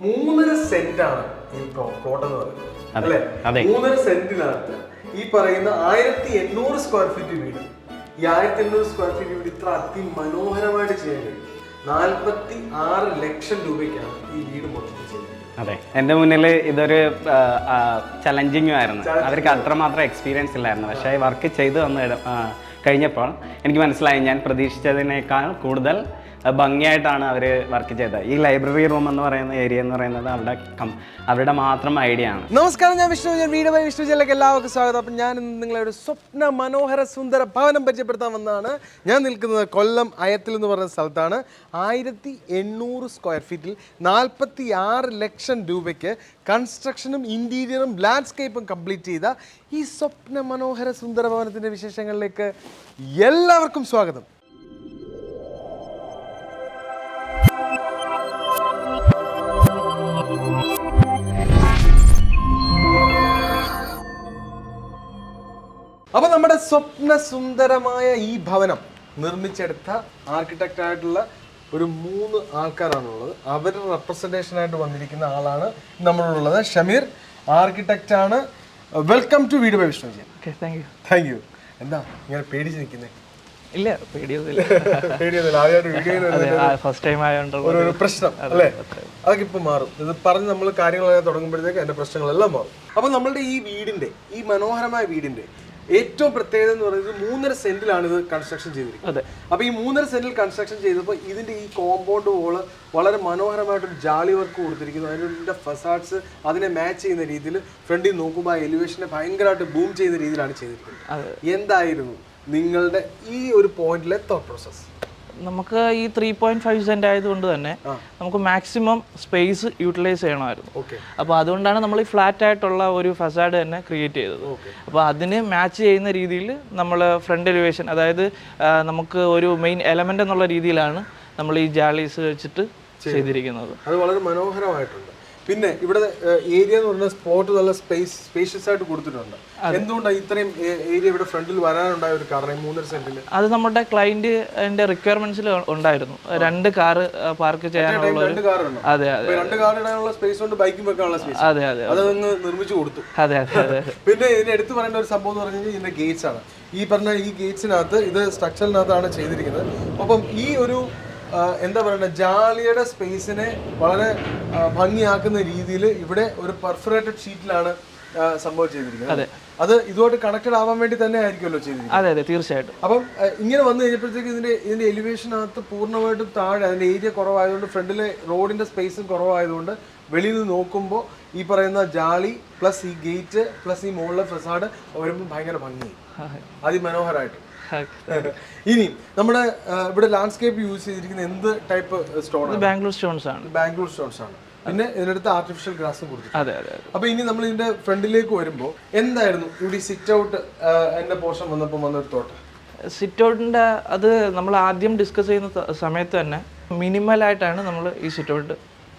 മൂന്നര സെന്റ് ആണ് ഈ പ്ലോട്ട് എന്ന് പറയുന്നത്. അല്ലേ. മൂന്നര സെന്റിനകത്ത് ഈ പറയുന്ന ആയിരത്തി എണ്ണൂറ് സ്ക്വയർ ഫീറ്റ് വീട്. ഈ ആയിരത്തി എണ്ണൂറ് സ്ക്വയർ ഫീറ്റ് വീട് ഇത്ര അതിമനോഹരമായിട്ട് ചെയ്യാൻ കഴിയും. നാൽപ്പത്തി ആറ് ലക്ഷം രൂപയ്ക്കാണ് ഈ വീട് മൊത്തം ചെയ്യുന്നത്. അതെ. എന്റെ മുന്നിൽ ഇതൊരു ചലഞ്ചിങ്ങും ആയിരുന്നു. അവർക്ക് അത്രമാത്രം എക്സ്പീരിയൻസ് ഇല്ലായിരുന്നു. പക്ഷേ വർക്ക് ചെയ്തു വന്ന കഴിഞ്ഞപ്പോൾ എനിക്ക് മനസ്സിലായി. ഞാൻ പ്രതീക്ഷിച്ചതിനേക്കാൾ കൂടുതൽ ഭംഗിയായിട്ടാണ് അവർ വർക്ക് ചെയ്തത്. ഈ ലൈബ്രറി റൂം എന്ന് പറയുന്ന ഏരിയ എന്ന് പറയുന്നത് അവിടെ അവരുടെ മാത്രം ഐഡിയ ആണ്. നമസ്കാരം ഞാൻ വിഷ്ണു ഞാൻ വീട് ബൈ വിഷ്ണു ജില്ലക്ക് എല്ലാവർക്കും സ്വാഗതം. അപ്പം ഞാൻ നിങ്ങളെ ഒരു സ്വപ്ന മനോഹര സുന്ദര ഭവനം പരിചയപ്പെടുത്താൻ വന്നതാണ്. ഞാൻ നിൽക്കുന്നത് കൊല്ലം അയത്തിൽ എന്ന് പറയുന്ന സ്ഥലത്താണ്. ആയിരത്തി എണ്ണൂറ് സ്ക്വയർ ഫീറ്റിൽ നാൽപ്പത്തി ആറ് ലക്ഷം രൂപയ്ക്ക് കൺസ്ട്രക്ഷനും ഇന്റീരിയറും ലാൻഡ്സ്കേപ്പും കംപ്ലീറ്റ് ചെയ്ത ഈ സ്വപ്ന മനോഹര സുന്ദര ഭവനത്തിന്റെ വിശേഷങ്ങളിലേക്ക് എല്ലാവർക്കും സ്വാഗതം. അപ്പൊ നമ്മുടെ സ്വപ്ന സുന്ദരമായ ഈ ഭവനം നിർമ്മിച്ചെടുത്ത ആർക്കിടെക്റ്റ് ആയിട്ടുള്ള ഒരു മൂന്ന് ആൾക്കാരാണുള്ളത്. അവരുടെ റെപ്രസെന്റേഷൻ ആയിട്ട് വന്നിരിക്കുന്ന ആളാണ് നമ്മളോടുള്ളത്. ഷമീർ ആർക്കിടെക്റ്റ് ആണ്. Welcome to video by Vishnu thank you thank you എന്താ ഇങ്ങനെ പേടിച്ച് നിൽക്കുന്നത് ഇല്ല പേടിയൊന്നുമില്ല. പേടിയൊന്നുമില്ല. ആദ്യമായിട്ട് വീഡിയോയിൽ ഫസ്റ്റ് ടൈം ആയതുകൊണ്ടുള്ള ഒരു പ്രശ്നം അല്ലേ? അതൊക്കെ ഇപ്പൊ മാറും. ഇത് പറഞ്ഞ് നമ്മൾ കാര്യങ്ങളൊക്കെ തുടങ്ങുമ്പോഴത്തേക്ക് അതിന്റെ പ്രശ്നങ്ങളെല്ലാം മാറും. അപ്പൊ നമ്മളുടെ ഈ വീടിന്റെ ഈ മനോഹരമായ വീടിന്റെ ഏറ്റവും പ്രത്യേകത എന്ന് പറയുന്നത് മൂന്നര സെന്റിലാണ് ഇത് കൺസ്ട്രക്ഷൻ ചെയ്തിരിക്കുന്നത്. അതെ. അപ്പൊ ഈ മൂന്നര സെന്റിൽ കൺസ്ട്രക്ഷൻ ചെയ്തപ്പോൾ ഇതിന്റെ ഈ കോമ്പൗണ്ട് വോൾ വളരെ മനോഹരമായിട്ടൊരു ജാളി വർക്ക് കൊടുത്തിരിക്കുന്നു. അതിന്റെ ഫസാഡ്സ് അതിനെ മാച്ച് ചെയ്യുന്ന രീതിയിൽ ഫ്രണ്ടിൽ നോക്കുമ്പോൾ ആ എലിവേഷനെ ഭയങ്കരമായിട്ട് ബൂം ചെയ്യുന്ന രീതിയിലാണ് ചെയ്തിരിക്കുന്നത്. എന്തായിരുന്നു നിങ്ങളുടെ ഈ ഒരു പോയിന്റിലെ തോട്ട് പ്രോസസ് നമുക്ക് ഈ ത്രീ പോയിന്റ് ഫൈവ് സെന്റ് ആയതുകൊണ്ട് തന്നെ നമുക്ക് മാക്സിമം സ്പേസ് യൂട്ടിലൈസ് ചെയ്യണമായിരുന്നു. അപ്പൊ അപ്പോൾ അതുകൊണ്ടാണ് നമ്മൾ ഈ ഫ്ലാറ്റ് ആയിട്ടുള്ള ഒരു ഫസാഡ് തന്നെ ക്രിയേറ്റ് ചെയ്തത്. അപ്പോൾ അതിന് മാച്ച് ചെയ്യുന്ന രീതിയിൽ നമ്മൾ ഫ്രണ്ട് എലിവേഷൻ അതായത് നമുക്ക് ഒരു മെയിൻ എലമെന്റ് എന്നുള്ള രീതിയിലാണ് നമ്മൾ ഈ ജാലീസ് വെച്ചിട്ട് ചെയ്തിരിക്കുന്നത്. അത് വളരെ മനോഹരമായിട്ടുണ്ട്. പിന്നെ ഇവിടെ ഏരിയ എന്ന് പറഞ്ഞ സ്പോട്ട് നല്ല സ്പേസ് സ്പേഷ്യസ് ആയിട്ട് കൊടുത്തിട്ടുണ്ട്. എന്തുകൊണ്ടാണ് ഇത്രയും ഏരിയ ഇവിടെ ഫ്രണ്ടിൽ വരാനുണ്ടായ ഒരു കാരണം മൂന്നര സെന്റിൽ അത് നമ്മുടെ ക്ലയന്റ് അതിന്റെ റിക്വയർമെന്റ്സിൽ ഉണ്ടായിരുന്നു. രണ്ട് കാർ പാർക്ക് ചെയ്യാനുള്ള രണ്ട് കാർ അതെ അതെ രണ്ട് കാർ ഇടാനുള്ള സ്പേസ് കൊണ്ട് ബൈക്കും വെക്കാനുള്ള സ്പേസ് അതെ അതെ അതങ്ങ് നിർമ്മിച്ചു കൊടുത്തു. അതെ അതെ അതെ. പിന്നെ ഇതിന് എടുത്തു പറയേണ്ട ഒരു സംഭവം എന്ന് പറഞ്ഞു കഴിഞ്ഞാൽ ഇതിന്റെ ഗേറ്റ്സ് ആണ്. ഈ പറഞ്ഞ ഈ ഗേറ്റ്സിനകത്ത് ഇത് സ്ട്രക്ചറിനകത്താണ് ചെയ്തിരിക്കുന്നത്. അപ്പം ഈ ഒരു എന്താ പറയുക ജാളിയുടെ സ്പേസിനെ വളരെ ഭംഗിയാക്കുന്ന രീതിയിൽ ഇവിടെ ഒരു പെർഫറേറ്റഡ് ഷീറ്റിലാണ് സംഭവം ചെയ്തിരിക്കുന്നത്. അത്. ഇതുമായിട്ട് കണക്റ്റഡ് ആവാൻ വേണ്ടി തന്നെ ആയിരിക്കുമല്ലോ ചെയ്തിരിക്കുന്നത്. അതെ അതെ തീർച്ചയായിട്ടും. അപ്പം ഇങ്ങനെ വന്നു കഴിഞ്ഞപ്പോഴത്തേക്ക് ഇതിന്റെ ഇതിന്റെ എലിവേഷനകത്ത് പൂർണമായിട്ടും താഴെ അതിന്റെ ഏരിയ കുറവായതുകൊണ്ട് ഫ്രണ്ടിലെ റോഡിന്റെ സ്പേസും കുറവായതുകൊണ്ട് വെളിയിൽ നിന്ന് നോക്കുമ്പോൾ ഈ പറയുന്ന ജാളി പ്ലസ് ഈ ഗേറ്റ് പ്ലസ് ഈ മുകളിലെ ഫെസാഡ് വരുമ്പോൾ ഭയങ്കര ഭംഗി അതിമനോഹരമായിട്ട് ഇനി നമ്മുടെ ഇവിടെ ലാൻഡ്സ്കേപ്പ് യൂസ് ചെയ്തിരിക്കുന്ന എന്ത് ടൈപ്പ് സ്റ്റോൺ ബാംഗ്ലൂർ സ്റ്റോൺസ് ആണ്? ബാംഗ്ലൂർ സ്റ്റോൺസ് ആണ്. പിന്നെ ഇതിനടുത്ത് ആർട്ടിഫിഷ്യൽ ഗ്രാസ് കൊടുത്തു അതെ അതെ അപ്പൊ ഇനി നമ്മൾ ഇതിന്റെ ഫ്രണ്ടിലേക്ക് വരുമ്പോൾ എന്തായിരുന്നു? ഇവിടെ സിറ്റ് ഔട്ട് എന്റെ പോർഷൻ വന്നപ്പോൾ വന്നൊരു തോട്ടം സിറ്റ് ഔട്ടിന്റെ അത് നമ്മൾ ആദ്യം ഡിസ്കസ് ചെയ്യുന്ന സമയത്ത് തന്നെ മിനിമൽ ആയിട്ടാണ് നമ്മൾ ഈ സിറ്റ് ഔട്ട്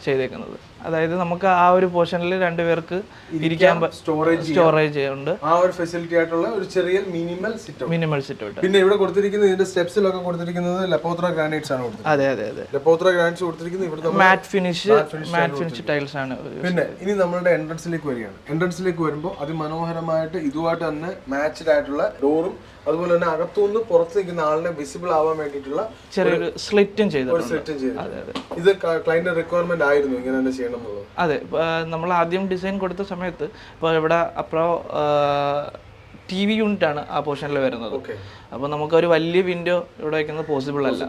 ചെയ്തേക്കുന്നത്. അതായത് നമുക്ക് ആ ഒരു പോർഷനിൽ രണ്ടുപേർക്ക് ഇരിക്കാൻ സ്റ്റോറേജ് സ്റ്റോറേജ് ഉണ്ട് ആ ഒരു ഫെസിലിറ്റി ആയിട്ടുള്ള ഒരു ചെറിയ മിനിമൽ സിറ്റ് മിനിമൽ സിറ്റ് ഉണ്ട് പിന്നെ ഇവിടെ കൊടുത്തിരിക്കുന്ന ഇതിന്റെ സ്റ്റെപ്സിലൊക്കെ കൊടുത്തിരിക്കുന്നത് ലപ്പോത്ര ഗ്രാനൈറ്റ്സ് ആണ് കൊടുത്തത് അതെ അതെ അതെ. ലപ്പോത്ര ഗ്രാനൈറ്റ്സ് കൊടുത്തിരിക്കുന്നത് ഇവിടെ matte finish matte finish tiles ആണ് പിന്നെ ഇനി നമ്മളുടെ എൻട്രൻസിലേക്ക് വരികയാണ്. എൻട്രൻസിലേക്ക് വരുമ്പോൾ അതിമനോഹരമായിട്ട് ഇതുമായിട്ട് തന്നെ മാച്ച്ഡ് ആയിട്ടുള്ള ഡോറും അതുപോലെ തന്നെ അകത്തുനിന്ന് പുറത്ത് നിൽക്കുന്ന ആളിനെ വിസിബിൾ ആവാൻ വേണ്ടിയിട്ടുള്ള ചെറിയൊരു സ്ലിറ്റും ചെയ്തിട്ടുണ്ട്. സ്ലിറ്റും ചെയ്തു ഇത് ക്ലൈന്റ് റിക്വയർമെന്റ് ആയിരുന്നു ഇങ്ങനെ തന്നെ ചെയ്യണം അതെ നമ്മൾ ആദ്യം ഡിസൈൻ കൊടുത്ത സമയത്ത് ഇപ്പോൾ ഇവിടെ അപ്രോ ടി വി യൂണിറ്റ് ആണ് ആ പോർഷനിൽ വരുന്നത്. അപ്പോൾ നമുക്ക് ഒരു വലിയ വിൻഡോ ഇവിടെ വയ്ക്കുന്നത് പോസിബിൾ അല്ല.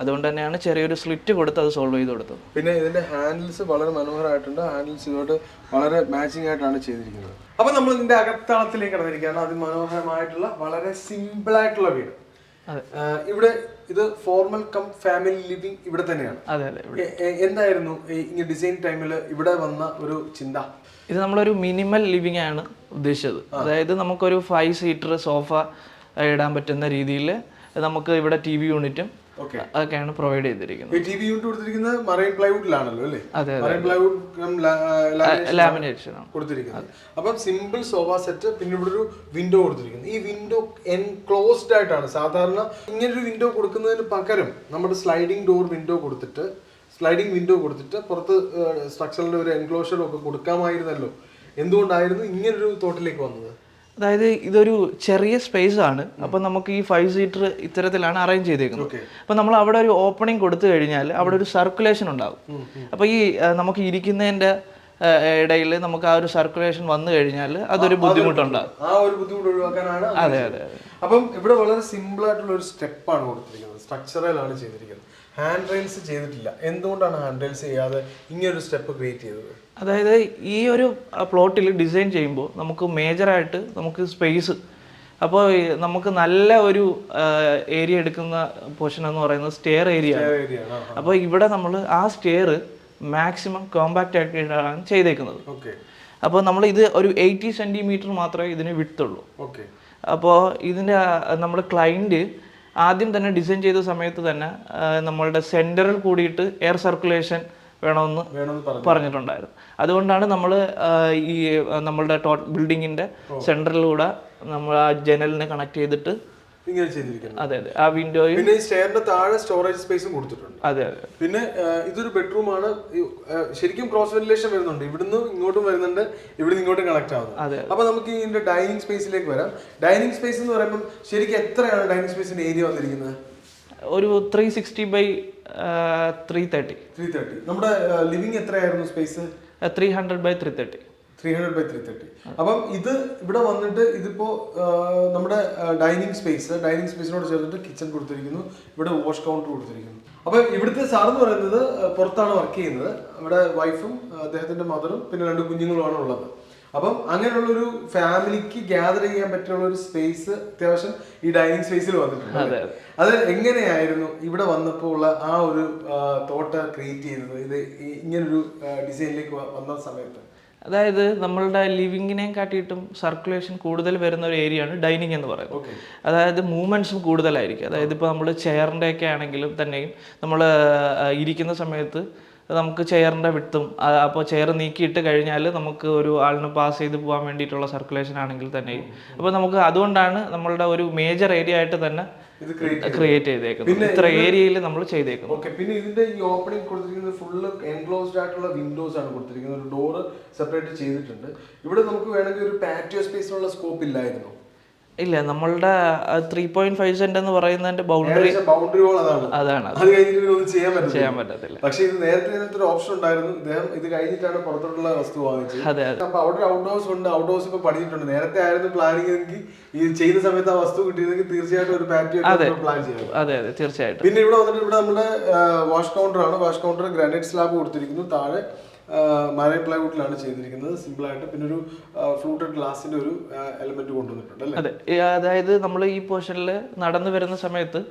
അതുകൊണ്ട് തന്നെയാണ് ചെറിയൊരു സ്ലിറ്റ് കൊടുത്ത് അത് സോൾവ് ചെയ്ത് കൊടുത്തത്. പിന്നെ ഇതിന്റെ ഹാൻഡിൽസ് വളരെ മനോഹരമായിട്ടുണ്ട്. ഹാൻഡിൽസ് ഇതോട്ട് വളരെ മാച്ചിങ് ആയിട്ടാണ് ചെയ്തിരിക്കുന്നത്. അപ്പൊ നമ്മൾ ഇതിന്റെ അകത്തളത്തിലേക്ക് കടന്നിരിക്കുകയാണ്. അതിമനോഹരമായിട്ടുള്ള വളരെ സിമ്പിൾ ആയിട്ടുള്ള വീട്. ഇവിടെ ഇത് ഫോർമൽ കം ഫാമിലി ലിവിംഗ് ഇവിടെ തന്നെയാണ്. അതെ അതെ എ- എ- എന്തായിരുന്നു ഈ ഇങ്ങനെ ഡിസൈൻ ടൈമിൽ ഇവിടെ വന്ന ഒരു ചിന്ത? ഇത് നമ്മളൊരു മിനിമൽ ലിവിംഗ് ആണ് ഉദ്ദേശിച്ചത്. അതായത് നമുക്കൊരു ഫൈവ് സീറ്റർ സോഫ ഇടാൻ പറ്റുന്ന രീതിയിൽ നമുക്ക് ഇവിടെ ടി വി യൂണിറ്റും അതൊക്കെയാണ് പ്രൊവൈഡ് ചെയ്തിരിക്കുന്നത്. മറൈൻ പ്ലൈവുഡിലാണല്ലോ അല്ലേ? അതെ മറൈൻ പ്ലൈവുഡ് ലാമിനേഷൻ കൊടുത്തിരിക്കുന്നത്. അപ്പം സിമ്പിൾ സോഫ സെറ്റ് പിന്നെ ഇവിടെ ഒരു വിൻഡോ കൊടുത്തിരിക്കുന്നു. ഈ വിൻഡോ എൻക്ലോസ്ഡ് ആയിട്ടാണ്. സാധാരണ ഇങ്ങനെ ഒരു വിൻഡോ കൊടുക്കുന്നതിന് പകരം നമ്മുടെ സ്ലൈഡിംഗ് ഡോർ വിൻഡോ കൊടുത്തിട്ട് സ്ലൈഡിംഗ് വിൻഡോ കൊടുത്തിട്ട് പുറത്ത് സ്ട്രക്ചറിന്റെ ഒരു എൻക്ലോഷറും ഒക്കെ കൊടുക്കാമായിരുന്നല്ലോ. എന്തുകൊണ്ടായിരുന്നു ഇങ്ങനൊരു തോട്ടിലേക്ക് വന്നത്? അതായത് ഇതൊരു ചെറിയ സ്പേസ് ആണ്. അപ്പം നമുക്ക് ഈ ഫൈവ് സീറ്റർ ഇത്തരത്തിലാണ് അറേഞ്ച് ചെയ്തേക്കുന്നത്. അപ്പം നമ്മൾ അവിടെ ഒരു ഓപ്പണിംഗ് കൊടുത്തു കഴിഞ്ഞാൽ അവിടെ ഒരു സർക്കുലേഷൻ ഉണ്ടാകും അപ്പോൾ ഈ നമുക്ക് ഇരിക്കുന്നതിന്റെ ഇടയിൽ നമുക്ക് ആ ഒരു സർക്കുലേഷൻ വന്നു കഴിഞ്ഞാൽ അതൊരു ബുദ്ധിമുട്ടുണ്ടാകും ആ ഒരു ബുദ്ധിമുട്ട് ഒഴിവാക്കാനാണ് അതെ അതെ അപ്പം ഇവിടെ വളരെ സിമ്പിൾ ആയിട്ടുള്ള ഒരു സ്റ്റെപ്പാണ് കൊടുത്തിരിക്കുന്നത്. സ്ട്രക്ചറലാണ് ചെയ്തിരിക്കുന്നത്. ഹാൻഡ് റെയിൽസ് ചെയ്തിട്ടില്ല. എന്തുകൊണ്ടാണ് ഹാൻഡ് റെയിൽസ് ചെയ്യാതെ ഇങ്ങനൊരു സ്റ്റെപ്പ് ക്രിയേറ്റ് ചെയ്തത്? അതായത് ഈ ഒരു പ്ലോട്ടിൽ ഡിസൈൻ ചെയ്യുമ്പോൾ നമുക്ക് മേജറായിട്ട് നമുക്ക് സ്പേസ് അപ്പോൾ നമുക്ക് നല്ല ഒരു ഏരിയ എടുക്കുന്ന പോർഷൻ എന്ന് പറയുന്നത് സ്റ്റെയർ ഏരിയ അപ്പോൾ ഇവിടെ നമ്മൾ ആ സ്റ്റെയർ മാക്സിമം കോമ്പാക്റ്റ് ആക്കിയിട്ടാണ് ചെയ്തേക്കുന്നത്. ഓക്കെ അപ്പോൾ നമ്മൾ ഇത് ഒരു എയ്റ്റി സെന്റിമീറ്റർ മാത്രമേ ഇതിന് വിട്ടുള്ളൂ ഓക്കെ അപ്പോൾ ഇതിന്റെ നമ്മൾ ക്ലൈന്റ് ആദ്യം തന്നെ ഡിസൈൻ ചെയ്ത സമയത്ത് തന്നെ നമ്മളുടെ സെന്ററിൽ കൂടിയിട്ട് എയർ സർക്കുലേഷൻ വേണമെന്ന് വേണമെന്ന് പറഞ്ഞു. പറഞ്ഞിട്ടുണ്ടായിരുന്നു. അതുകൊണ്ടാണ് നമ്മൾ ഈ നമ്മളുടെ ടോ ബിൽഡിങ്ങിന്റെ സെന്ററിലൂടെ നമ്മൾ ആ ജനലിനെ കണക്ട് ചെയ്തിട്ട് ഇങ്ങനെ ചെയ്തിരിക്കുന്നത്. അതെ അതെ. ആ വിൻഡോയിൽ പിന്നെ ഈ സ്റ്റെയറിന്റെ താഴെ സ്റ്റോറേജ് സ്പേസും കൊടുത്തിട്ടുണ്ട്. അതെ അതെ. പിന്നെ ഇതൊരു ബെഡ്റൂം ആണ് ശരിക്കും ക്രോസ് വെന്റിലേഷൻ വരുന്നുണ്ട്. ഇവിടുന്ന് ഇങ്ങോട്ടും വരുന്നുണ്ട് ഇവിടുന്ന് ഇങ്ങോട്ടും കണക്ട് ആവുന്നു. അപ്പൊ നമുക്ക് ഇതിന്റെ ഡൈനിങ് സ്പേസിലേക്ക് വരാം. ഡൈനിങ് സ്പേസ് എന്ന് പറയുമ്പോൾ ശരിക്കും എത്രയാണ് ഡൈനിങ് സ്പേസിന്റെ ഏരിയ വന്നിരിക്കുന്നത്? ഒരു three sixty by three thirty three thirty നമ്മുടെ ലിവിങ് എത്രയായിരുന്നു space three hundred by three thirty three hundred by three thirty അപ്പം ഇത് ഇവിടെ വന്നിട്ട് ഇതിപ്പോ നമ്മുടെ ഡൈനിങ് സ്പേസ് ഡൈനിങ് സ്പേസിനോട് ചേർന്നിട്ട് കിച്ചൺ കൊടുത്തിരിക്കുന്നു. ഇവിടെ വാഷ് കൗണ്ടർ കൊടുത്തിരിക്കുന്നു. അപ്പൊ ഇവിടുത്തെ സാർ എന്ന് പറയുന്നത് പുറത്താണ് വർക്ക് ചെയ്യുന്നത്. ഇവിടെ വൈഫും അദ്ദേഹത്തിന്റെ മദറും പിന്നെ രണ്ട് കുഞ്ഞുങ്ങളുമാണ് ഉള്ളത്. അപ്പം അങ്ങനെയുള്ള ഒരു ഫാമിലിക്ക് ഗ്യാദർ ചെയ്യാൻ പറ്റിയുള്ള ഒരു സ്പേസ് അത്യാവശ്യം ഈ ഡൈനിങ് സ്പേസിൽ വന്നിട്ടുണ്ട് അതെ അത്. എങ്ങനെയായിരുന്നു ഇവിടെ വന്നപ്പോൾ ഉള്ള ആ ഒരു തോട്ട ക്രിയേറ്റ് ചെയ്തത്? ഇത് ഇങ്ങനൊരു ഡിസൈനിലേക്ക് വന്ന സമയത്ത്. അതായത് നമ്മളുടെ ലിവിങ്ങിനെ കാട്ടിയിട്ടും സർക്കുലേഷൻ കൂടുതൽ വരുന്ന ഒരു ഏരിയയാണ് ഡൈനിങ് എന്ന് പറയുന്നത്. അതായത് മൂവ്മെന്റ്സും കൂടുതലായിരിക്കും. അതായത് ഇപ്പോൾ നമ്മൾ ചെയറിന്റെ ഒക്കെ ആണെങ്കിലും തന്നെയും നമ്മൾ ഇരിക്കുന്ന സമയത്ത് നമുക്ക് ചെയറിന്റെ വിട്ടും അപ്പോൾ ചെയർ നീക്കിയിട്ട് കഴിഞ്ഞാൽ നമുക്ക് ഒരു ആളിന് പാസ് ചെയ്ത് പോകാൻ വേണ്ടിയിട്ടുള്ള സർക്കുലേഷൻ ആണെങ്കിൽ തന്നെയും. അപ്പോൾ നമുക്ക് അതുകൊണ്ടാണ് നമ്മളുടെ ഒരു മേജർ ഏരിയ ആയിട്ട് തന്നെ ക്രിയേറ്റ് ചെയ്തേക്കുന്നത്. ഇത്ര ഏരിയയിൽ നമ്മൾ ചെയ്തേക്കുന്നു ഓക്കെ പിന്നെ ഇതിന്റെ ഈ ഓപ്പണിംഗ് കൊടുത്തിരിക്കുന്നത് ഫുള്ള് എൻക്ലോസ്ഡ് ആയിട്ടുള്ള വിൻഡോസ് ആണ് കൊടുത്തിരിക്കുന്നത്. ഒരു ഡോറ് സെപ്പറേറ്റ് ചെയ്തിട്ടുണ്ട്. ഇവിടെ നമുക്ക് വേണമെങ്കിൽ ഒരു പാറ്റിയോ സ്പേസിനുള്ള സ്കോപ്പ് ഇല്ലായിരുന്നു. ഇല്ല നമ്മളുടെ ത്രീ പോയിന്റ് ഫൈവ് സെന്റ് എന്ന് പറയുന്നതിന്റെ ബൗണ്ടറി ബൗണ്ടറി വോൾ അതാണ്. അതാണ്. അത് കഴിഞ്ഞിട്ട് ഒന്നും ചെയ്യാൻ പറ്റില്ല ചെയ്യാൻ പറ്റത്തില്ല. പക്ഷെ ഇത് നേരത്തെ ഇതിനകത്ത് ഒരു ഓപ്ഷൻ ഉണ്ടായിരുന്നു. ഇദ്ദേഹം ഇത് കഴിഞ്ഞിട്ടാണ് പുറത്തോട്ടുള്ള വസ്തു വാങ്ങിച്ചത്. അതെ അപ്പൊ അവിടെ ഔട്ട് ഹൗസ് ഉണ്ട്. ഔട്ട് ഹൗസ് ഇപ്പൊ പണിയിട്ടുണ്ട് നേരത്തെ ആയിരുന്നു പ്ലാനിങ് എങ്കിൽ ഈ ചെയ്യുന്ന സമയത്ത് ആ വസ്തു കിട്ടിയിരുന്നെങ്കിൽ തീർച്ചയായിട്ടും ഒരു പാറ്റിയോ പ്ലാൻ ചെയ്യാം അതെ അതെ തീർച്ചയായിട്ടും. പിന്നെ ഇവിടെ വന്നിട്ട് ഇവിടെ നമ്മുടെ വാഷ് കൗണ്ടർ ആണ്. വാഷ് കൗണ്ടർ ഗ്രാനൈറ്റ് സ്ലാബ് കൊടുത്തിരിക്കുന്നു. താഴെ മറൈൻ പ്ലൈവുഡിലാണ് ചെയ്തിരിക്കുന്നത്. സിമ്പിൾ ആയിട്ട് പിന്നെ ഒരു ഫ്ലൂട്ടഡ് ഗ്ലാസിന്റെ ഒരു എലമെന്റ് കൊണ്ടുവന്നിട്ടുണ്ട് അല്ലേ? അതെ. അതായത് നമ്മൾ ഈ പോർഷനിൽ നടന്നു വരുന്ന സമയത്ത്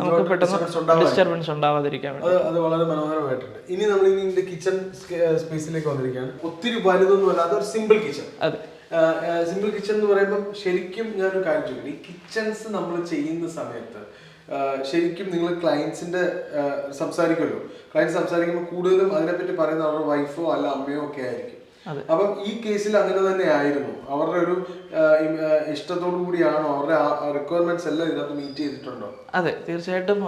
നമുക്ക് പെട്ടെന്ന് ഡിസ്റ്റർബൻസ് ഉണ്ടാവാതിരിക്കാൻ അത് വളരെ മനോഹരമായിട്ടുണ്ട്. ഇനി നമ്മൾ ഇതിന്റെ കിച്ചൺ സ്പേസിലേക്ക് വന്നിരിക്കുകയാണ്. ഒത്തിരി വലുതൊന്നും അല്ലാതെ ഒരു സിമ്പിൾ കിച്ചൺ. അതെ. സിമ്പിൾ കിച്ചൺ എന്ന് പറയുമ്പോൾ ശരിക്കും ഞാനൊരു കാര്യം ചോദിക്കട്ടെ? ഈ കിച്ചൺസ് നമ്മൾ ചെയ്യുന്ന സമയത്ത് ശരിക്കും നിങ്ങൾ ക്ലയൻസിന്റെ സംസാരിക്കുമല്ലോ. ക്ലയൻസ് സംസാരിക്കുമ്പോൾ കൂടുതലും അതിനെപ്പറ്റി പറയുന്നത് അവരുടെ വൈഫോ അല്ല അമ്മയോ ഒക്കെ ആയിരിക്കും. അപ്പം ഈ കേസിൽ അങ്ങനെ തന്നെ ആയിരുന്നു. അവരുടെ ഒരു ഇഷ്ടത്തോടു കൂടിയാണോ? അവരുടെ റിക്വയർമെന്റ്സ് എല്ലാം ഇതിനകത്ത് മീറ്റ് ചെയ്തിട്ടുണ്ടോ? അതെ തീർച്ചയായിട്ടും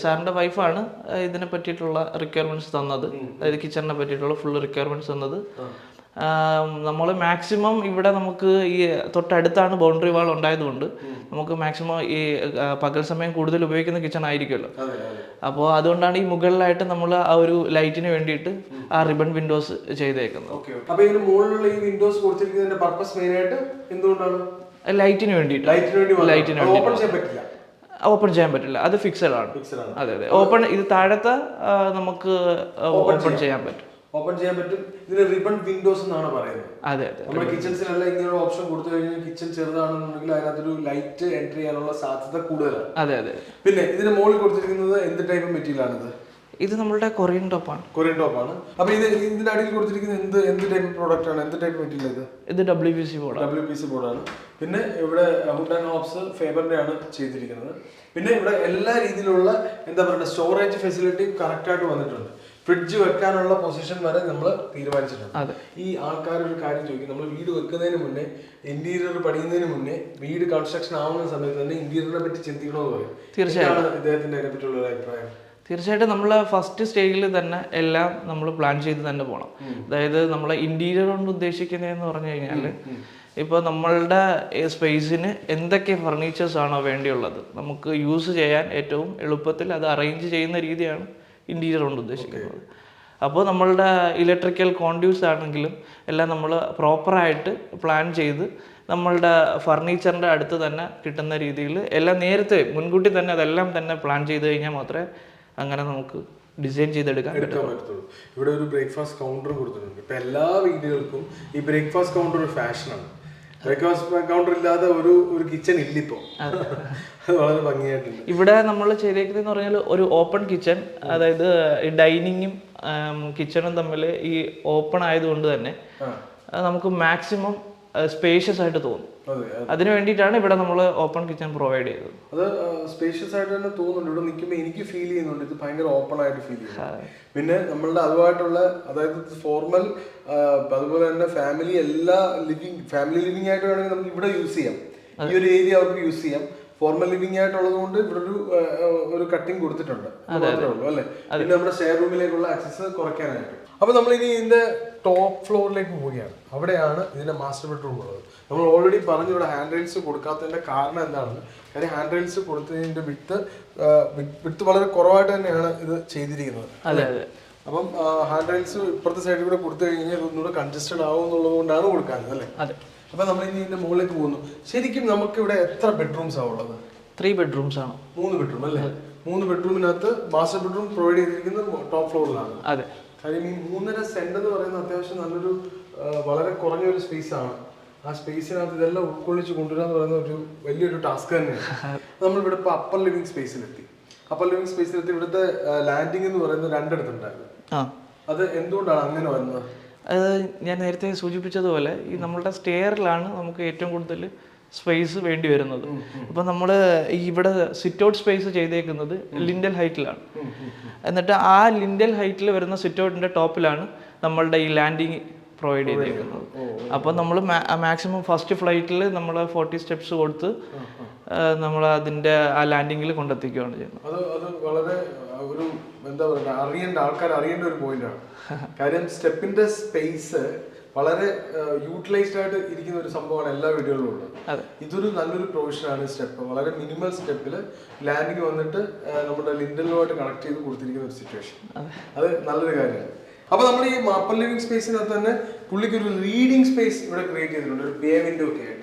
സാറിന്റെ വൈഫാണ് ഇതിനെ പറ്റിയിട്ടുള്ള റിക്വയർമെന്റ്സ് തന്നത്. അതായത് കിച്ചണിനെ പറ്റിയിട്ടുള്ള ഫുൾ റിക്വയർമെന്റ്സ് തന്നത്. നമ്മൾ മാക്സിമം ഇവിടെ നമുക്ക് ഈ തൊട്ടടുത്താണ് ബൗണ്ടറി വാൾ ഉണ്ടായതുകൊണ്ട് നമുക്ക് മാക്സിമം ഈ പകൽ സമയം കൂടുതൽ ഉപയോഗിക്കുന്ന കിച്ചൺ ആയിരിക്കുമല്ലോ. അപ്പോൾ അതുകൊണ്ടാണ് ഈ മുകളിലായിട്ട് നമ്മൾ ആ ഒരു ലൈറ്റിന് വേണ്ടിയിട്ട് ആ റിബൺ വിൻഡോസ് ചെയ്തേക്കുന്നത്. വിൻഡോസ് കൊടുത്തിരിക്കുന്നതിന്റെ പർപ്പസ് എന്തുകൊണ്ടാണ്? ലൈറ്റിന് വേണ്ടിയിട്ട്. ലൈറ്റിന് വേണ്ടി ഓപ്പൺ ചെയ്യാൻ പറ്റില്ല. ഓപ്പൺ ചെയ്യാൻ പറ്റില്ല. അത് ഫിക്സഡ് ആണ്. ഫിക്സഡ് ആണ്. അതെ അതെ. ഓപ്പൺ ഇത് താഴത്തെ നമുക്ക് ഓപ്പൺ ചെയ്യാൻ പറ്റും. ഓപ്പൺ ചെയ്യാൻ പറ്റും. ഇതിന് റിബൺ വിൻഡോസ് എന്നാണ് പറയുന്നത്. അതെ നമ്മുടെ കിച്ചൺസിനെല്ലാം ഇങ്ങനെ ഓപ്ഷൻ കൊടുത്തു കഴിഞ്ഞാൽ കിച്ചൺ ചെറുതാണെന്നുണ്ടെങ്കിൽ അതിനകത്തൊരു ലൈറ്റ് എൻട്രി ചെയ്യാനുള്ള സാധ്യത കൂടുതലാണ്. അതെ അതെ. പിന്നെ ഇതിന് മുകളിൽ കൊടുത്തിരിക്കുന്നത് എന്ത് ടൈപ്പ് മെറ്റീരിയൽ ആണിത്? ഇത് നമ്മളുടെ കൊറിയൻ ടോപ്പാണ് കൊറിയൻ ടോപ്പ് ആണ്. അപ്പൊ ഇത് ഇതിന്റെ അടിയിൽ കൊടുത്തിരിക്കുന്നത് എന്ത് എന്ത് ടൈപ്പ് പ്രോഡക്റ്റ് ആണ്? എന്ത് ടൈപ്പ് മെറ്റീരിയൽ ഇത് ഇത് W P C board W P C ബോർഡാണ് പിന്നെ ഇവിടെ ഹുഡ് ആൻഡ് ഹോപ്സ് ഫേബറിന്റെ ആണ് ചെയ്തിരിക്കുന്നത്. പിന്നെ ഇവിടെ എല്ലാ രീതിയിലുള്ള എന്താ പറയുക സ്റ്റോറേജ് ഫെസിലിറ്റി കറക്റ്റ് ആയിട്ട് വന്നിട്ടുണ്ട്. ഫ്രിഡ്ജ് വെക്കാനുള്ള പൊസിഷൻ വരെ നമ്മൾ തീരുമാനിച്ചിട്ടുണ്ട്. ഈ ആൾക്കാർ ഒരു കാര്യം ചോദിക്കും നമ്മൾ വീട് വെക്കുന്നതിന് മുന്നേ ഇന്റീരിയർ പണിയുന്നതിന് മുന്നേ വീട് കൺസ്ട്രക്ഷൻ ആവുന്ന സമയത്ത് തന്നെ ഇന്റീരിയറിനെ പറ്റി ചിന്തിക്കണമെന്ന് പറയും. തീർച്ചയായും. എന്താണ് ഇദ്ദേഹത്തിന്റെ അതിനെ പറ്റിയുള്ള അഭിപ്രായം. തീർച്ചയായിട്ടും നമ്മൾ ഫസ്റ്റ് സ്റ്റേജിൽ തന്നെ എല്ലാം നമ്മൾ പ്ലാൻ ചെയ്ത് തന്നെ പോകണം അതായത് നമ്മൾ ഇന്റീരിയർ കൊണ്ട് ഉദ്ദേശിക്കുന്നതെന്ന് പറഞ്ഞു കഴിഞ്ഞാൽ ഇപ്പോൾ നമ്മളുടെ സ്പേസിന് എന്തൊക്കെ ഫർണിച്ചേഴ്സ് ആണോ വേണ്ടിയുള്ളത്. നമുക്ക് യൂസ് ചെയ്യാൻ ഏറ്റവും എളുപ്പത്തിൽ അത് അറേഞ്ച് ചെയ്യുന്ന രീതിയാണ് ഇന്റീരിയർ കൊണ്ട് ഉദ്ദേശിക്കുന്നത്. അപ്പോൾ നമ്മളുടെ ഇലക്ട്രിക്കൽ കോൺഡ്യൂസ് ആണെങ്കിലും എല്ലാം നമ്മൾ പ്രോപ്പറായിട്ട് പ്ലാൻ ചെയ്ത് നമ്മളുടെ ഫർണിച്ചറിന്റെ അടുത്ത് തന്നെ കിട്ടുന്ന രീതിയിൽ എല്ലാം നേരത്തെ മുൻകൂട്ടി തന്നെ അതെല്ലാം തന്നെ പ്ലാൻ ചെയ്ത് കഴിഞ്ഞാൽ മാത്രമേ അങ്ങനെ നമുക്ക് ഡിസൈൻ ചെയ്തെടുക്കാൻ പറ്റുള്ളൂ ഇവിടെ ഒരു ബ്രേക്ക്ഫാസ്റ്റ് കൗണ്ടർ കൊടുത്തിട്ടുണ്ട്. ഇപ്പം എല്ലാ വീടുകൾക്കും ഈ ബ്രേക്ക്ഫാസ്റ്റ് കൗണ്ടർ ഒരു ഫാഷനാണ് ബ്രേക്ക്ഫാസ്റ്റ് കൗണ്ടർ ഇല്ലാതെ ഒരു ഒരു കിച്ചൺ ഇല്ലിപ്പോ. അത്. വളരെ ഭംഗിയായിട്ടുണ്ട്. ഇവിടെ നമ്മൾ ചെയ്തേക്കുന്നതെന്ന് പറഞ്ഞാൽ ഒരു ഓപ്പൺ കിച്ചൺ അതായത് ഡൈനിങ്ങും കിച്ചണും തമ്മിൽ ഈ ഓപ്പൺ ആയതുകൊണ്ട് തന്നെ നമുക്ക് മാക്സിമം സ്പേഷ്യസ് ആയിട്ട് തോന്നും. അതെ അതിന് വേണ്ടിയിട്ടാണ് ഇവിടെ നമ്മൾ ഓപ്പൺ കിച്ചൺ പ്രൊവൈഡ് ചെയ്തത്. അത് സ്പേഷ്യസ് ആയിട്ട് തന്നെ തോന്നുന്നുണ്ട്. ഇവിടെ നിൽക്കുമ്പോൾ എനിക്ക് ഫീൽ ചെയ്യുന്നുണ്ട്. ഇത് ഭയങ്കര ഓപ്പൺ ആയിട്ട് ഫീൽ ചെയ്യുന്നു പിന്നെ നമ്മളുടെ അതുമായിട്ടുള്ള അതായത് ഫോർമൽ അതുപോലെ തന്നെ ഫാമിലി എല്ലാ ലിവിങ് ഫാമിലി ലിവിങ് ആയിട്ട് വേണമെങ്കിൽ നമുക്ക് ഇവിടെ യൂസ് ചെയ്യാം. ഈ ഒരു ഏരിയ അവർക്ക് യൂസ് ചെയ്യാം. ഫോർമൽ ലിവിംഗ് ആയിട്ടുള്ളത് കൊണ്ട് ഇവിടെ ഒരു ഒരു കട്ടിങ് കൊടുത്തിട്ടുണ്ട്. മാത്രമേ ഉള്ളൂ അല്ലേ? പിന്നെ നമ്മുടെ ഷെയർ റൂമിലേക്കുള്ള ആക്സസ് കുറയ്ക്കാനായിട്ട്. അപ്പൊ നമ്മൾ ഇനി ഇതിന്റെ ടോപ്പ് ഫ്ലോറിലേക്ക് പോവുകയാണ്. അവിടെയാണ് ഇതിന്റെ മാസ്റ്റർ ബെഡ്റൂം ഉള്ളത്. നമ്മൾ ഓൾറെഡി പറഞ്ഞു ഇവിടെ ഹാൻഡ് റെയിൽസ് കൊടുക്കാത്തതിന്റെ കാരണം എന്താണെന്ന്. കാര്യം ഹാൻഡ് റെയിൽസ് കൊടുത്തതിന്റെ വിത്ത് വിത്ത് വളരെ കുറവായിട്ട് തന്നെയാണ് ഇത് ചെയ്തിരിക്കുന്നത് അതെ അപ്പം ഹാൻഡ് റെയിൽസ് ഇപ്പുറത്തെ സൈഡിൽ കൂടെ കൊടുത്തു കഴിഞ്ഞാൽ ഇതൊന്നുകൂടെ കൺജസ്റ്റഡ് ആവും എന്നുള്ളത് കൊണ്ടാണ് കൊടുക്കാത്തത് അല്ലേ? അപ്പൊ നമ്മൾ ഇനി ഇതിന്റെ മുകളിലേക്ക് പോകുന്നു. ശരിക്കും നമുക്ക് ഇവിടെ എത്ര ബെഡ്റൂംസ് ആണ് ഉള്ളത്? ത്രീ ബെഡ്റൂംസ് ആണ്. മൂന്ന് ബെഡ്റൂം അല്ലേ? മൂന്ന് ബെഡ്റൂമിനകത്ത് മാസ്റ്റർ ബെഡ്റൂം പ്രൊവൈഡ് ചെയ്തിരിക്കുന്നത് ടോപ്പ് ഫ്ലോറിലാണ് അതെ. കാര്യം ഈ മൂന്നര സെന്റ് എന്ന് പറയുന്നത് അത്യാവശ്യം നല്ലൊരു വളരെ കുറഞ്ഞ ഒരു സ്പേസ് ആണ്. ആ സ്പേസിനകത്ത് ഇതെല്ലാം ഉൾക്കൊള്ളിച്ച് കൊണ്ടുവരിക എന്ന് പറയുന്ന ഒരു വലിയൊരു ടാസ്ക് തന്നെയാണ്. നമ്മളിവിടെ ഇപ്പോൾ അപ്പർ ലിവിംഗ് സ്പേസിലെത്തി അപ്പർ ലിവിംഗ് സ്പേസിലെത്തി ഇവിടുത്തെ ലാൻഡിംഗ് എന്ന് പറയുന്നത് രണ്ടിടത്തുണ്ടായിരുന്നു. അത് എന്തുകൊണ്ടാണ് അങ്ങനെ വരുന്നത് അത് ഞാൻ നേരത്തെ സൂചിപ്പിച്ചതുപോലെ ഈ നമ്മളുടെ സ്റ്റെയറിലാണ് നമുക്ക് ഏറ്റവും കൂടുതൽ സ്പേസ് വേണ്ടി വരുന്നത്. അപ്പം നമ്മൾ ഇവിടെ സിറ്റ് ഔട്ട് സ്പേസ് ചെയ്തേക്കുന്നത് ലിൻഡൽ ഹൈറ്റിലാണ്. എന്നിട്ട് ആ ലിൻഡൽ ഹൈറ്റിൽ വരുന്ന സിറ്റ് ഔട്ടിന്റെ ടോപ്പിലാണ് നമ്മളുടെ ഈ ലാൻഡിങ് പ്രൊവൈഡ് ചെയ്തേക്കുന്നത്. അപ്പം നമ്മൾ മാക്സിമം ഫസ്റ്റ് ഫ്ലൈറ്റിൽ നമ്മൾ ഫോർട്ടി സ്റ്റെപ്സ് കൊടുത്ത് നമ്മൾ അതിന്റെ ആ ലാൻഡിങ്ങിൽ കൊണ്ടെത്തിക്കുകയാണ് ചെയ്യുന്നത്. അത് വളരെ ഒരു എന്താ പറയുക അറിയേണ്ട ആൾക്കാർ അറിയേണ്ട ഒരു പോയിന്റാണ് കാര്യം സ്റ്റെപ്പിന്റെ സ്പേസ് വളരെ യൂട്ടിലൈസ്ഡ് ആയിട്ട് ഇരിക്കുന്ന ഒരു സംഭവമാണ് എല്ലാ വീടുകളിലും ഉള്ളത്. ഇതൊരു നല്ലൊരു പ്രൊവിഷൻ ആണ് സ്റ്റെപ്പ്. വളരെ മിനിമൽ സ്റ്റെപ്പിൽ ലാൻഡിങ് വന്നിട്ട് നമ്മുടെ ലിൻഡലുമായിട്ട് കണക്ട് ചെയ്ത് കൊടുത്തിരിക്കുന്ന ഒരു സിറ്റുവേഷൻ അത്. നല്ലൊരു കാര്യമാണ്. അപ്പൊ നമ്മൾ ഈ മാപ്പർ ലിവിംഗ് സ്പേസിനകത്ത് തന്നെ പുള്ളിക്ക് ഒരു റീഡിംഗ് സ്പേസ് ഇവിടെ ക്രിയേറ്റ് ചെയ്തിട്ടുണ്ട്. ഒരു ബേ വിൻഡോ ഒക്കെ ആയിട്ട്.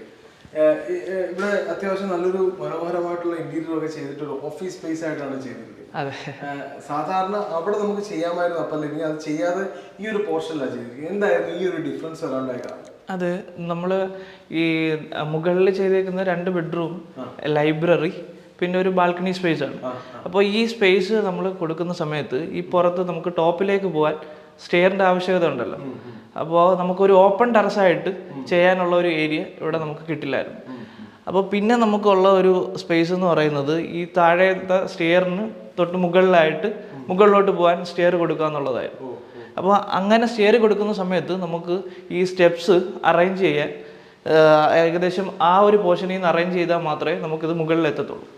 ഇവിടെ അത്യാവശ്യം നല്ലൊരു മനോഹരമായിട്ടുള്ള ഇന്റീരിയർ ഒക്കെ ചെയ്തിട്ട് ഒരു ഓഫീസ് സ്പേസ് ആയിട്ടാണ് ചെയ്തിരിക്കുന്നത്. സാധാരണ അവിടെ നമുക്ക് ചെയ്യാമായിരുന്നു അപ്പം അല്ലെങ്കിൽ അത് ചെയ്യാതെ ഈ ഒരു പോർഷനിലാണ് ചെയ്തിരിക്കുന്നത്. എന്തായിരുന്നു ഈ ഒരു ഡിഫറൻസ് വരാണ്ടായി കാണുന്നത്? അത് നമ്മൾ ഈ മുകളിൽ ചെയ്തേക്കുന്ന രണ്ട് ബെഡ്റൂം ലൈബ്രറി പിന്നെ ഒരു ബാൽക്കണി സ്പേസ് ആണ്. അപ്പോൾ ഈ സ്പേസ് നമ്മൾ കൊടുക്കുന്ന സമയത്ത് ഈ പുറത്ത് നമുക്ക് ടോപ്പിലേക്ക് പോകാൻ സ്റ്റെയറിന്റെ ആവശ്യകത ഉണ്ടല്ലോ. അപ്പോൾ നമുക്കൊരു ഓപ്പൺ ടെറസായിട്ട് ചെയ്യാനുള്ള ഒരു ഏരിയ ഇവിടെ നമുക്ക് കിട്ടില്ലായിരുന്നു. അപ്പോൾ പിന്നെ നമുക്കുള്ള ഒരു സ്പേസ് എന്ന് പറയുന്നത് ഈ താഴത്തെ സ്റ്റെയറിന് തൊട്ട് മുകളിലായിട്ട് മുകളിലോട്ട് പോകാൻ സ്റ്റെയർ കൊടുക്കുക എന്നുള്ളതായിരുന്നു. അപ്പോൾ അങ്ങനെ സ്റ്റെയർ കൊടുക്കുന്ന സമയത്ത് നമുക്ക് ഈ സ്റ്റെപ്സ് അറേഞ്ച് ചെയ്യാൻ ഏകദേശം ആ ഒരു പോർഷനിൽ നിന്ന് അറേഞ്ച് ചെയ്താൽ മാത്രമേ നമുക്കിത്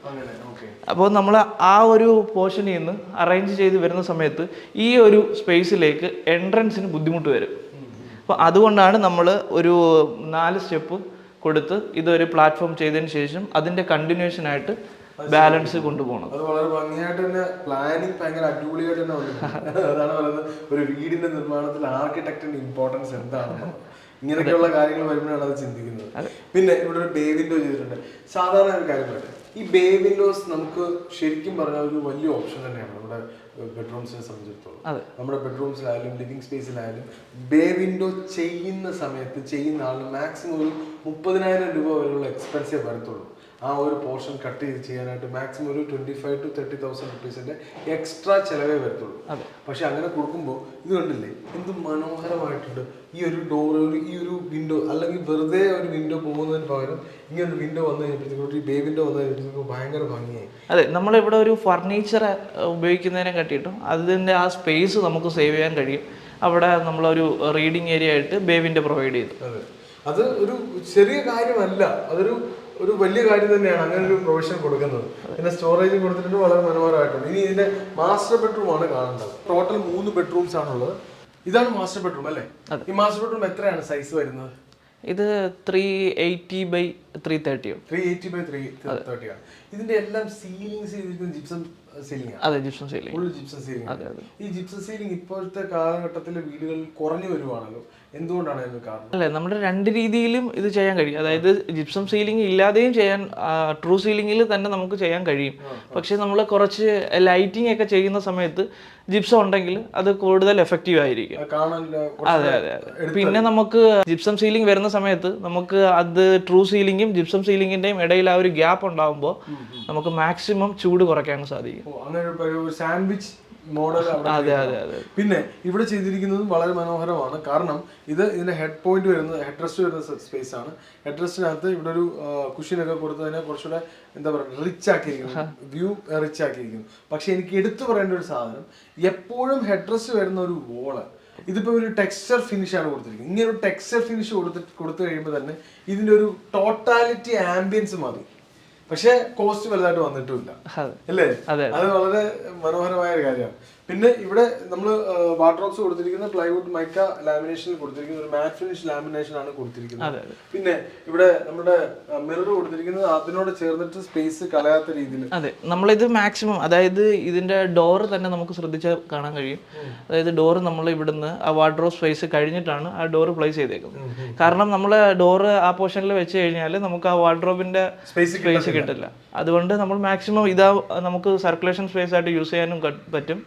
ഓക്കെ അപ്പോൾ നമ്മൾ ആ ഒരു പോർഷനിൽ നിന്ന് അറേഞ്ച് ചെയ്ത് വരുന്ന സമയത്ത് ഈ ഒരു സ്പേസിലേക്ക് എൻട്രൻസിന് ബുദ്ധിമുട്ട് വരും. അപ്പോൾ അതുകൊണ്ടാണ് നമ്മൾ ഒരു നാല് സ്റ്റെപ്പ് കൊടുത്ത് ഇതൊരു പ്ലാറ്റ്ഫോം ചെയ്തതിന് ശേഷം അതിന്റെ കണ്ടിന്യൂഷനായിട്ട് ബാലൻസ് കൊണ്ടുപോകണം. അത് വളരെ ഭംഗിയായിട്ട് തന്നെ പ്ലാനിങ് ഭയങ്കര അടിപൊളിയായിട്ട് തന്നെ അതാണ് പറയുന്നത് ഒരു വീടിന്റെ നിർമ്മാണത്തിൽ ആർക്കിടെക്ടിന്റെ ഇമ്പോർട്ടൻസ് എന്താണ് ഇങ്ങനെയൊക്കെയുള്ള കാര്യങ്ങൾ വരുമ്പോഴാണ് അത് ചിന്തിക്കുന്നത്. പിന്നെ ഇവിടെ ഒരു ബേ വിൻഡോ ചെയ്തിട്ടുണ്ട്. സാധാരണ ഒരു കാര്യം പറയട്ടെ. ഈ ബേ വിൻഡോസ് നമുക്ക് ശരിക്കും പറഞ്ഞാൽ ഒരു വലിയ ഓപ്ഷൻ തന്നെയാണ് നമ്മുടെ ബെഡ്റൂംസിനെ സംബന്ധിച്ചിടത്തോളം. നമ്മുടെ ബെഡ്റൂംസിലായാലും ലിവിങ് സ്പേസിലായാലും ബേ വിൻഡോ ചെയ്യുന്ന സമയത്ത് ചെയ്യുന്ന ആളിന് മാക്സിമം ഒരു മുപ്പതിനായിരം രൂപ വരെയുള്ള എക്സ്പെൻസേ വരത്തുള്ളൂ ആ ഒരു പോർഷൻ കട്ട് ചെയ്ത് ചെയ്യാനായിട്ട് മാക്സിമം ഒരു twenty five to thirty thousand റുപ്പീസിന്റെ extra ചിലവേ വരത്തുള്ളൂ. പക്ഷെ അങ്ങനെ കൊടുക്കുമ്പോൾ ഇത് കണ്ടില്ലേ? എന്ത് മനോഹരമായിട്ടുണ്ട്. ഈ ഒരു ഡോർ ഒരു ഈ ഒരു വിൻഡോ അല്ലെങ്കിൽ വെറുതെ ഒരു വിൻഡോ പോകുന്നതിന് പകരം ഇങ്ങനെ ഒരു വിൻഡോ വന്നു കഴിഞ്ഞപ്പോഴത്തേക്കും ഒരു ബേ വിൻഡോ വന്നു കഴിഞ്ഞപ്പോഴത്തേക്കും ഭയങ്കര ഭംഗിയായി. അതെ നമ്മളിവിടെ ഒരു ഫർണിച്ചർ ഉപയോഗിക്കുന്നതിനെ കട്ടിയിട്ടും അതിന്റെ ആ സ്പേസ് നമുക്ക് സേവ് ചെയ്യാൻ കഴിയും. അവിടെ നമ്മളൊരു റീഡിങ് ഏരിയ ആയിട്ട് ബേവിന്റെ പ്രൊവൈഡ് ചെയ്തു. അതെ. അത് ഒരു ചെറിയ കാര്യമല്ല. അതൊരു ഒരു വലിയ കാര്യം തന്നെയാണ് അങ്ങനെ ഒരു പ്രൊവിഷൻ കൊടുക്കുന്നത്. പിന്നെ സ്റ്റോറേജ് കൊടുത്തിട്ടുണ്ട് വളരെ മനോഹരമായിട്ടുണ്ട്. ഇനി ഇതിന്റെ മാസ്റ്റർ ബെഡ്റൂം ആണ് കാണേണ്ടത്. ടോട്ടൽ മൂന്ന് ബെഡ്റൂംസ് ആണുള്ളത്. ഇതാണ് മാസ്റ്റർ ബെഡ്റൂം അല്ലേ? ഈ മാസ്റ്റർ ബെഡ്റൂം എത്രയാണ് സൈസ് വരുന്നത്? ഇത് three eighty by three തേർട്ടിയോ three eighty by three thirty ആണ്. ഇതിന്റെ എല്ലാം സീലിംഗ് ചെയ്തിരിക്കുന്നത് ജിപ്സം സീലിംഗ് അതെ gypsum ceiling full gypsum ceiling ഈ ജിപ്സം സീലിംഗ് ഇപ്പോഴത്തെ കാലഘട്ടത്തിലെ വീടുകളിൽ കുറഞ്ഞു വരുവാണല്ലോ. എന്തുകൊണ്ടാണ് അല്ലേ നമ്മുടെ രണ്ട് രീതിയിലും ഇത് ചെയ്യാൻ കഴിയും. അതായത് ജിപ്സം സീലിംഗ് ഇല്ലാതെയും ചെയ്യാൻ ട്രൂ സീലിംഗിൽ തന്നെ നമുക്ക് ചെയ്യാൻ കഴിയും. പക്ഷേ നമ്മൾ കുറച്ച് ലൈറ്റിംഗ് ഒക്കെ ചെയ്യുന്ന സമയത്ത് ജിപ്സം ഉണ്ടെങ്കിൽ അത് കൂടുതൽ എഫക്റ്റീവ് ആയിരിക്കും. അത് അതെ അതെ പിന്നെ നമുക്ക് ജിപ്സം സീലിംഗ് വരുന്ന സമയത്ത് നമുക്ക് അത് ട്രൂ സീലിംഗും ജിപ്സം സീലിംഗിന്റെയും ഇടയിൽ ആ ഒരു ഗ്യാപ്പ് ഉണ്ടാകുമ്പോൾ നമുക്ക് മാക്സിമം ചൂട് കുറയ്ക്കാൻ സാധിക്കും. സാൻഡ്വിച്ച് മോഡൽ അതെ അതെ അതെ പിന്നെ ഇവിടെ ചെയ്തിരിക്കുന്നതും വളരെ മനോഹരമാണ്. കാരണം ഇത് ഇതിന്റെ ഹെഡ് പോയിന്റ് വരുന്നത് ഹെഡ് റെസ്റ്റ് വരുന്ന സ്പേസ് ആണ്. ഹെഡ് റെസ്റ്റിനകത്ത് ഇവിടെ ഒരു കുഷിനൊക്കെ കൊടുത്തതിനെ കുറച്ചുകൂടെ എന്താ പറയുക റിച്ച് ആക്കിയിരിക്കുന്നു. വ്യൂ റിച്ച് ആക്കിയിരിക്കുന്നു. പക്ഷെ എനിക്ക് എടുത്തു പറയേണ്ട ഒരു സാധനം എപ്പോഴും ഹെഡ് റെസ്റ്റ് വരുന്ന ഒരു വോൾ ഇതിപ്പോ ഒരു ടെക്സ്ചർ ഫിനിഷ് ആണ് കൊടുത്തിരിക്കുന്നത്. ഇങ്ങനെ ഒരു ടെക്സ്ചർ ഫിനിഷ് കൊടുത്ത് കൊടുത്തു കഴിയുമ്പോൾ തന്നെ ഇതിന്റെ ഒരു ടോട്ടാലിറ്റി ആംബിയൻസ് മതി. പക്ഷെ കോസ്റ്റ് വലുതായിട്ട് വന്നിട്ടുമില്ല. അതെ. അല്ലേ. അത് വളരെ മനോഹരമായ ഒരു കാര്യമാണ്. പിന്നെ ഇവിടെ നമ്മൾ വാട്ടറോക്സ് കൊടുത്തിരിക്കുന്ന പ്ലൈവുഡ് മൈക്ക ലാമിനേഷൻ കൊടുത്തിരിക്കുന്ന ഒരു മാറ്റ് ഫിനിഷ് ലാമിനേഷൻ ആണ് കൊടുത്തിരിക്കുന്നത്. പിന്നെ ഇവിടെ നമ്മുടെ മിറർ കൊടുത്തിരിക്കുന്നത് അതിനോട് ചേർന്നിട്ട് സ്പേസ് കളയാത്ത രീതിയിൽ അതെ നമ്മളിത് മാക്സിമം അതായത് ഇതിന്റെ ഡോർ തന്നെ നമുക്ക് ശ്രദ്ധിച്ചാൽ കാണാൻ കഴിയും. അതായത് ഡോർ നമ്മൾ ഇവിടുന്ന് ആ വാർഡ്രോബ് സ്പേസ് കഴിഞ്ഞിട്ടാണ് ആ ഡോർ പ്ലേസ് ചെയ്തേക്കുന്നത്. കാരണം നമ്മൾ ഡോർ ആ പോർഷനിൽ വെച്ച് കഴിഞ്ഞാൽ നമുക്ക് ആ വാർഡ്രോബിന്റെ സ്പേസ് കിട്ടില്ല അതുകൊണ്ട് നമ്മൾ മാക്സിമം ഇതാ നമുക്ക് സർക്കുലേഷൻ സ്പേസ് ആയിട്ട് യൂസ് ചെയ്യാനും പറ്റും.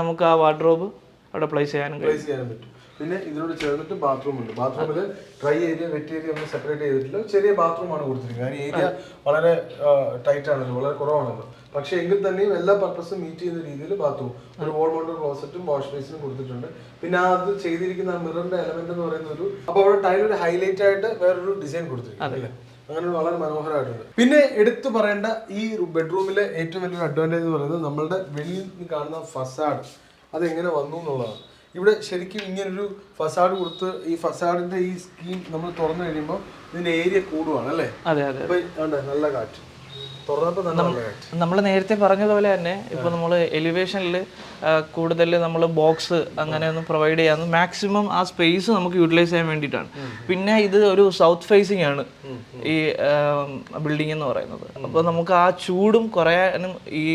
നമുക്ക് ആ വാർഡ്രോബ് അവിടെ പ്ലേസ് ചെയ്യാനും പ്ലേസ് പറ്റും. പിന്നെ ഇതിനോട് ചേർന്നിട്ട് ബാത്റൂം ഉണ്ട്. ബാത്റൂമിൽ ഡ്രൈ ഏരിയ വെറ്റ് ഏരിയ ഒന്നും സെപ്പറേറ്റ് ചെയ്തിട്ടില്ല. ചെറിയ ബാത്റൂം ആണ് കൊടുത്തിരിക്കുന്നത്. കാരണം ഏരിയ വളരെ ടൈറ്റ് ആണല്ലോ വളരെ കുറവാണല്ലോ. പക്ഷേ എങ്കിൽ തന്നെയും എല്ലാ പർപ്പസും മീറ്റ് ചെയ്യുന്ന രീതിയിൽ ബാത്റൂം ഒരു വോൾ മൗണ്ടർ ക്ലോസറ്റും വാഷ് ബേസിനും കൊടുത്തിട്ടുണ്ട്. പിന്നെ അത് ചെയ്തിരിക്കുന്ന മിററിന്റെ എലമെന്റ് എന്ന് പറയുന്ന ഒരു അപ്പൊ അവിടെ ടൈലൊരു ഹൈലൈറ്റ് ആയിട്ട് വേറൊരു ഡിസൈൻ കൊടുത്തിരിക്കും അല്ലേ? അങ്ങനെ വളരെ മനോഹരമായിട്ടുണ്ട്. പിന്നെ എടുത്തു പറയേണ്ട ഈ ബെഡ്റൂമിലെ ഏറ്റവും വലിയൊരു അഡ്വാന്റേജ് എന്ന് പറയുന്നത് നമ്മളുടെ വെളിയിൽ നിന്ന് കാണുന്ന ഫസാഡ് അതെങ്ങനെ വന്നു എന്നുള്ളതാണ്. ഇവിടെ ശരിക്കും ഇങ്ങനൊരു ഫസാഡ് കൊടുത്ത് ഈ ഫസാഡിന്റെ ഈ സ്കീം നമ്മൾ തുറന്നു കഴിയുമ്പോൾ ഇതിന്റെ ഏരിയ കൂടുവാണ് അല്ലേ? അതെ അതെ കണ്ടോ നല്ല കാറ്റ്. തുറന്നപ്പോൾ നല്ല കാറ്റ്. നമ്മൾ നേരത്തെ പറഞ്ഞതുപോലെ തന്നെ ഇപ്പൊ നമ്മൾ എലിവേഷനിൽ കൂടുതൽ നമ്മൾ ബോക്സ് അങ്ങനെ ഒന്നും പ്രൊവൈഡ് ചെയ്യാമെന്ന് മാക്സിമം ആ സ്പേസ് നമുക്ക് യൂട്ടിലൈസ് ചെയ്യാൻ വേണ്ടിയിട്ടാണ്. പിന്നെ ഇത് ഒരു സൗത്ത് ഫേസിംഗ് ആണ് ഈ ബിൽഡിംഗ് എന്ന് പറയുന്നത്. അപ്പോൾ നമുക്ക് ആ ചൂടും കുറയാനും ഈ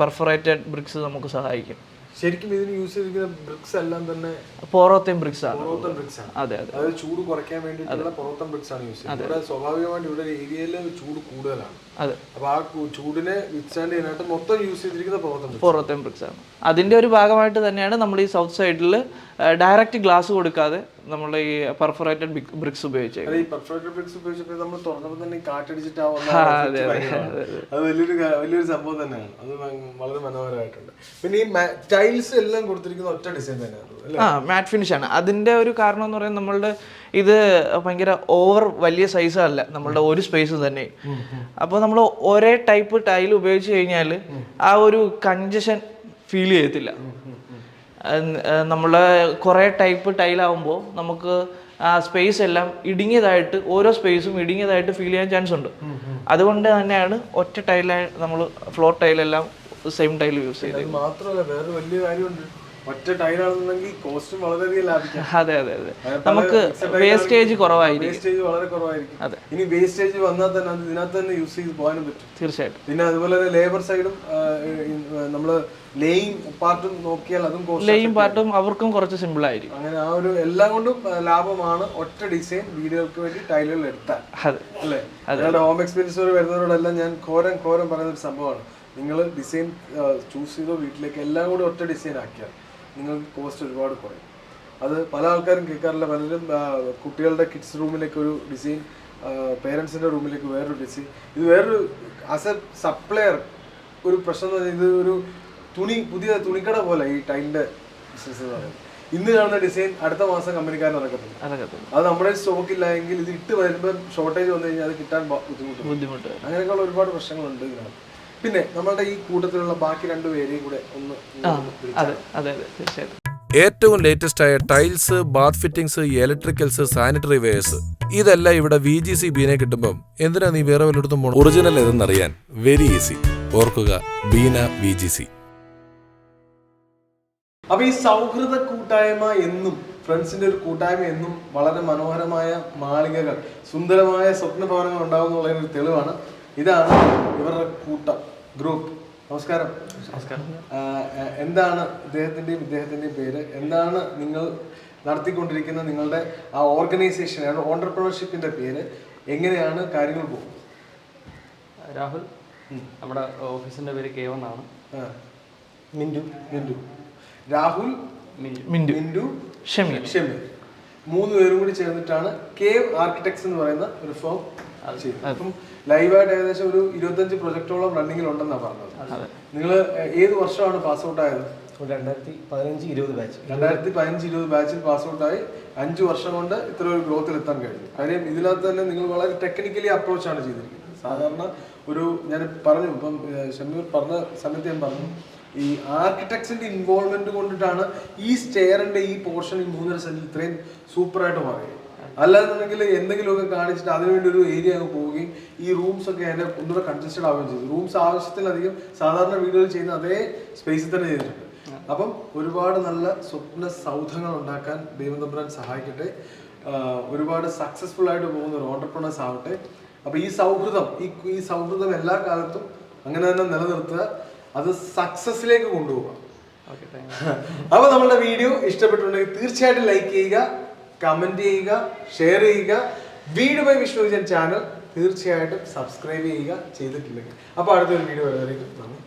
പെർഫറേറ്റഡ് ബ്രിക്സ് നമുക്ക് സഹായിക്കും. ശരിക്കും ഇതിന് യൂസ് ചെയ്തിരിക്കുന്ന ബ്രിക്സ് എല്ലാം തന്നെ പോറോത്തേം ബ്രിക്സ് ആണ്. പൊറോത്തൻ ബ്രിക്സ് ആണ്. അതെ അതെ. അതായത് ചൂട് കുറയ്ക്കാൻ വേണ്ടിയിട്ടുള്ള പൊറോത്തൻ ബ്രിക്സ് ആണ് യൂസ് ചെയ്യുന്നത്. സ്വാഭാവികമായിട്ട് ഇവിടെ ഏരിയയിൽ ചൂട് കൂടുതലാണ്. അതെ. അപ്പോൾ ആ കു- ചൂടിനെ വിത്ത്സ്റ്റാൻഡ് ചെയ്യാനായിട്ട് മൊത്തം യൂസ് ചെയ്തിരിക്കുന്ന ബ്രിക്സ് പോറോത്തേം ബ്രിക്സ് ആണ്. അതിന്റെ ഒരു ഭാഗമായിട്ട് തന്നെയാണ് നമ്മൾ ഈ സൗത്ത് സൈഡിൽ ഡയറക്റ്റ് ഗ്ലാസ് കൊടുക്കാതെ നമ്മൾ ഈ പെർഫറേറ്റഡ് ബ്രിക്സ് ഉപയോഗിച്ചേക്കുന്നത്. ഈ പെർഫോറേറ്റഡ് ബ്രിക്സ് ഉപയോഗിച്ചപ്പോൾ നമ്മൾ തുറന്നപ്പോൾ തന്നെ കാറ്റടിച്ചിട്ട്. അത് വലിയൊരു വലിയൊരു സംഭവം തന്നെയാണ്. അത് വളരെ മനോഹരമായിട്ടുണ്ട്. പിന്നെ ഈ ടൈൽസ് എല്ലാം കൊടുത്തിരിക്കുന്ന ഒറ്റ ഡിസൈൻ തന്നെയാണ് ആ മാറ്റ് ഫിനിഷ് ആണ്. അതിന്റെ ഒരു കാരണം എന്ന് പറയുന്നത് നമ്മളുടെ ഇത് ഭയങ്കര ഓവർ വലിയ സൈസ് അല്ല. നമ്മളുടെ ഒരു സ്പേസ് തന്നെ. അപ്പോൾ നമ്മൾ ഒരേ ടൈപ്പ് ടൈൽ ഉപയോഗിച്ച് കഴിഞ്ഞാൽ ആ ഒരു കഞ്ചഷൻ ഫീൽ ചെയ്യത്തില്ല. നമ്മൾ കുറേ ടൈപ്പ് ടൈലാവുമ്പോൾ നമുക്ക് ആ സ്പേസ് എല്ലാം ഇടുങ്ങിയതായിട്ട് ഓരോ സ്പേസും ഇടുങ്ങിയതായിട്ട് ഫീൽ ചെയ്യാൻ ചാൻസ് ഉണ്ട്. അതുകൊണ്ട് തന്നെയാണ് ഒറ്റ ടൈലായി നമ്മൾ ഫ്ലോർ ടൈലെല്ലാം സെയിം ടൈൽ യൂസ് ചെയ്തത് അത് മാത്രമല്ല വേറെ വലിയ കാര്യമുണ്ട്. ഒറ്റ ടൈലാണെന്നുണ്ടെങ്കിൽ കോസ്റ്റും വളരെയധികം ലാഭിക്കാം. അതെ അതെ അതെ. നമുക്ക് വേസ്റ്റേജ് കുറവായിരിക്കും. വേസ്റ്റേജ് വളരെ കുറവായിരിക്കും. അതെ. ഇനി വേസ്റ്റേജ് വന്നാൽ തന്നെ അത് ഇതിനകത്ത് തന്നെ യൂസ് ചെയ്ത് പോകാനും പറ്റും. തീർച്ചയായിട്ടും. പിന്നെ അതുപോലെ തന്നെ ലേബർ സൈഡും നമ്മൾ ലേയിങ് പാർട്ടും നോക്കിയാൽ അതും കോസ്റ്റ് ലെയും പാർട്ടും അവർക്കും കുറച്ച് സിമ്പിൾ ആയിരിക്കും. അങ്ങനെ ആ ഒരു എല്ലാം കൊണ്ടും ലാഭമാണ് ഒറ്റ ഡിസൈൻ വീടുകൾക്ക് വേണ്ടി ടൈലുകൾ എടുത്താൽ. അല്ലേ? ഹോം എക്സ്പീരിയൻസ് വരുന്നവരോടെല്ലാം ഞാൻ ഘോരം ഘോരം പറയുന്ന ഒരു സംഭവമാണ്. നിങ്ങൾ ഡിസൈൻ ചൂസ് ചെയ്തോ വീട്ടിലേക്ക് എല്ലാം കൂടി ഒറ്റ ഡിസൈൻ ആക്കിയാൽ. നിങ്ങൾക്ക് കോസ്റ്റ് ഒരുപാട് കുറയും. അത് പല ആൾക്കാരും കേൾക്കാറില്ല. പലരും കുട്ടികളുടെ കിഡ്സ് റൂമിലേക്ക് ഒരു ഡിസൈൻ പേരൻസിന്റെ റൂമിലേക്ക് വേറൊരു ഡിസൈൻ ഇത് വേറൊരു ആസ് എ സപ്ലയർ ഒരു പ്രശ്നം എന്ന് പറഞ്ഞാൽ ഇത് ഒരു തുണി പുതിയ തുണിക്കട പോലെ ഈ ടൈലിന്റെ ബിസിനസ് എന്ന് പറയുന്നത്. ഇന്ന് കാണുന്ന ഡിസൈൻ അടുത്ത മാസം കമ്പനിക്കാരൻ ഇറക്കത്തില്ല. അത് നമ്മുടെ സ്റ്റോക്ക് ഇല്ല എങ്കിൽ ഇത് ഇട്ട് വരുമ്പോൾ ഷോർട്ടേജ് വന്നു കഴിഞ്ഞാൽ അത് കിട്ടാൻ ബുദ്ധിമുട്ട്. അങ്ങനെയൊക്കെയുള്ള ഒരുപാട് പ്രശ്നങ്ങളുണ്ട് ഇതിനകത്ത്. പിന്നെ നമ്മളുടെ ഈ കൂട്ടത്തിലുള്ള ബാക്കി രണ്ടുപേരെയും കൂടെ ഒന്ന് അതെ അതെ അതെ തീർച്ചയായിട്ടും. ഏറ്റവും ലേറ്റസ്റ്റ് ആയ tiles bath fittings electricals sanitary wares ഇതെല്ലാം ഇവിടെ വി ജി സി ബീനെ കിട്ടുമ്പം എന്തിനാ നീ വേറെ വല്ലയിടത്തും പോകണം ഒറിജിനൽ ഏതെന്നറിയാൻ വെരി ഈസി ഓർക്കുക ബീന വി ജി സി അപ്പൊ ഈ സൗഹൃദ കൂട്ടായ്മ എന്നും ഫ്രണ്ട്സിന്റെ ഒരു കൂട്ടായ്മ എന്നും വളരെ മനോഹരമായ മാളികകൾ സുന്ദരമായ സ്വപ്ന ഭവനങ്ങൾ ഉണ്ടാവുന്നുള്ളതിന് ഒരു തെളിവാണ്. ഇതാണ് ഇവരുടെ കൂട്ടം. ഗ്രൂപ്പ്. നമസ്കാരം. നമസ്കാരം. എന്താണ് ഇദ്ദേഹത്തിന്റെയും ഇദ്ദേഹത്തിന്റെയും പേര്? എന്താണ് നിങ്ങൾ നടത്തിക്കൊണ്ടിരിക്കുന്ന നിങ്ങളുടെ ആ ഓർഗനൈസേഷൻ ഓണ്ടർപ്രണർഷിപ്പിന്റെ പേര്? എങ്ങനെയാണ് കാര്യങ്ങൾ പോകുന്നത്? രാഹുൽ നമ്മുടെ ഓഫീസിന്റെ പേര് കെ എന്നാണ്. മിന്റു മിന്റു. രാഹുൽ മിന്റു. മിന്റു. ഷമീർ. ഷമീർ. മൂന്ന് പേരും കൂടി ചേർന്നിട്ടാണ് കേവ് ആർക്കിടെക്ട്സ് എന്ന് പറയുന്ന ഒരു ഫോം ലൈവായിട്ട് ഏകദേശം ഒരു ഇരുപത്തഞ്ച് പ്രൊജക്ടോളം റണ്ണിങ്ങിൽ ഉണ്ടെന്നാണ് പറഞ്ഞത്. നിങ്ങൾ ഏത് വർഷമാണ് പാസ് ഔട്ട് ആയത്? രണ്ടായിരത്തി പതിനഞ്ച് ഇരുപത് ബാച്ച് രണ്ടായിരത്തി പതിനഞ്ച് ഇരുപത് ബാച്ചിൽ പാസ് ആയി. അഞ്ച് വർഷം കൊണ്ട് ഇത്ര ഒരു ഗ്രോത്തിൽ എത്താൻ കഴിഞ്ഞു. കാര്യം ഇതിനകത്ത് തന്നെ നിങ്ങൾ വളരെ ടെക്നിക്കലി അപ്രോച്ച് ആണ് ചെയ്തിരിക്കുന്നത്. സാധാരണ ഒരു ഞാൻ പറഞ്ഞു ഇപ്പം ഷമീർ പറഞ്ഞ സമയത്ത് ഞാൻ പറഞ്ഞു ഈ ആർക്കിടെക്ട്സിന്റെ ഇൻവോൾവ്മെന്റ് കൊണ്ടിട്ടാണ് ഈ സ്റ്റെയറിന്റെ ഈ പോർഷൻ ഈ മൂന്നര സെന്റിൽ ഇത്രയും സൂപ്പറായിട്ട് മാറിയത്. അല്ലാന്നുണ്ടെങ്കിൽ എന്തെങ്കിലുമൊക്കെ കാണിച്ചിട്ട് അതിനുവേണ്ടി ഒരു ഏരിയ അങ്ങ് പോവുകയും ഈ റൂംസ് ഒക്കെ അതിന്റെ ഒന്നുകൂടെ കൺജസ്റ്റഡ് ആവുകയും ചെയ്തു. റൂംസ് ആവശ്യത്തിലധികം സാധാരണ വീടുകൾ ചെയ്യുന്ന അതേ സ്പേസിൽ തന്നെ ചെയ്തിട്ടുണ്ട്. അപ്പം ഒരുപാട് നല്ല സ്വപ്ന സൗധങ്ങൾ ഉണ്ടാക്കാൻ ദൈവം തമ്പുരാൻ സഹായിക്കട്ടെ ഒരുപാട് സക്സസ്ഫുൾ ആയിട്ട് പോകുന്ന ഒരു ഓണ്ടർപ്രണേഴ്സ് ആവട്ടെ. അപ്പൊ ഈ സൗഹൃദം ഈ ഈ സൗഹൃദം എല്ലാ കാലത്തും അങ്ങനെ തന്നെ നിലനിർത്തുക. അത് സക്സസിലേക്ക് കൊണ്ടുപോകാം അപ്പൊ നമ്മളുടെ വീഡിയോ ഇഷ്ടപ്പെട്ടിട്ടുണ്ടെങ്കിൽ തീർച്ചയായിട്ടും ലൈക്ക് ചെയ്യുക. കമന്റ് ചെയ്യുക ഷെയർ ചെയ്യുക വീട് ബൈ വിഷ്ണു വിജയൻ ചാനൽ തീർച്ചയായിട്ടും സബ്സ്ക്രൈബ് ചെയ്യുക ചെയ്തിട്ടില്ലെങ്കിൽ. അപ്പോൾ അടുത്തൊരു വീഡിയോ വരുന്നതായിരിക്കും. നന്ദി.